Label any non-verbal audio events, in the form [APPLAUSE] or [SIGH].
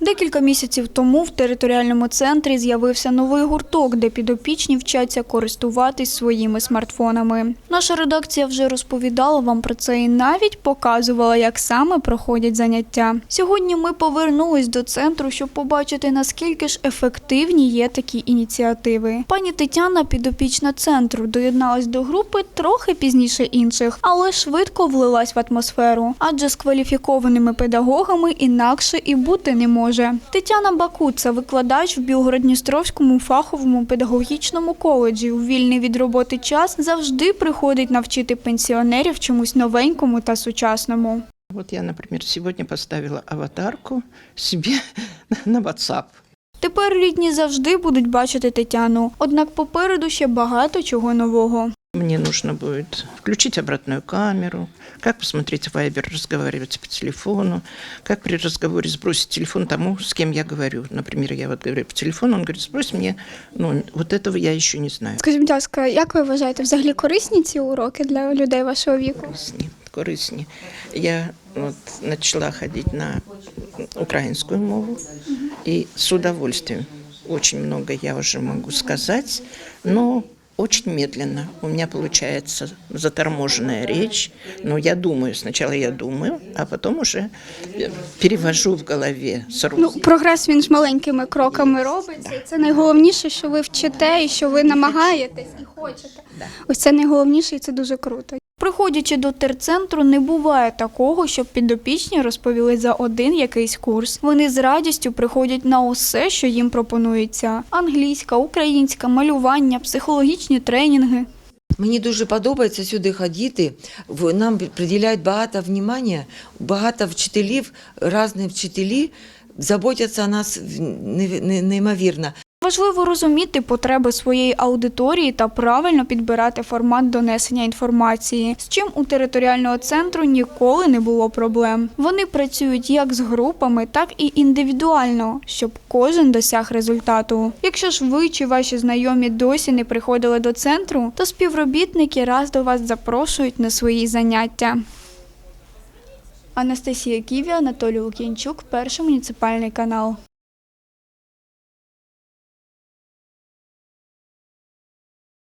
Декілька місяців тому в територіальному центрі з'явився новий гурток, де підопічні вчаться користуватись своїми смартфонами. Наша редакція вже розповідала вам про це і навіть показувала, як саме проходять заняття. Сьогодні ми повернулись до центру, щоб побачити, наскільки ж ефективні є такі ініціативи. Пані Тетяна, підопічна центру, доєдналась до групи трохи пізніше інших, але швидко влилась в атмосферу, адже з кваліфікованими педагогами інакше і бути не може. Тетяна Бакуца, викладач в Білгород-Дністровському фаховому педагогічному коледжі. У вільний від роботи час завжди приходить навчити пенсіонерів чомусь новенькому та сучасному. Вот я, например, сегодня поставила аватарку себе [LAUGHS] на WhatsApp. Тепер рідні завжди будуть бачити Тетяну. Однак попереду ще багато чого нового. Мне нужно будет включить обратную камеру, как посмотреть Вайбер, разговаривать по телефону, как при разговоре сбросить телефон тому, с кем я говорю. Например, я вот говорю по телефону, он говорит, сбрось мне, ну, вот этого я еще не знаю. Скажіть, будь ласка, як ви вважаєте, взагалі корисні ці уроки для людей вашого віку? корисні, корисні. Я от начала ходить на украинскую мову и с удовольствием. Очень много я уже могу сказать, но очень медленно. У меня получается заторможенная речь, но я думаю, сначала я думаю, а потом уже перевожу в голове Ну, прогрес він ж маленькими кроками робиться. І це найголовніше, що ви вчите і що ви намагаєтесь і хочете. Ось це найголовніше, і це дуже круто. Приходячи до терцентру, не буває такого, щоб підопічні розповіли за один якийсь курс. Вони з радістю приходять на усе, що їм пропонується: англійська, українська, малювання, психологічні тренінги. Мені дуже подобається сюди ходити. В- Нам приділяють багато внимання, багато вчителів, різні вчителі заботяться о нас неймовірно. Важливо розуміти потреби своєї аудиторії та правильно підбирати формат донесення інформації, з чим у територіального центру ніколи не було проблем. Вони працюють як з групами, так і індивідуально, щоб кожен досяг результату. Якщо ж ви чи ваші знайомі досі не приходили до центру, то співробітники раз до вас запрошують на свої заняття. Анастасія Ківі, Анатолій Лук'янчук, перший муніципальний канал.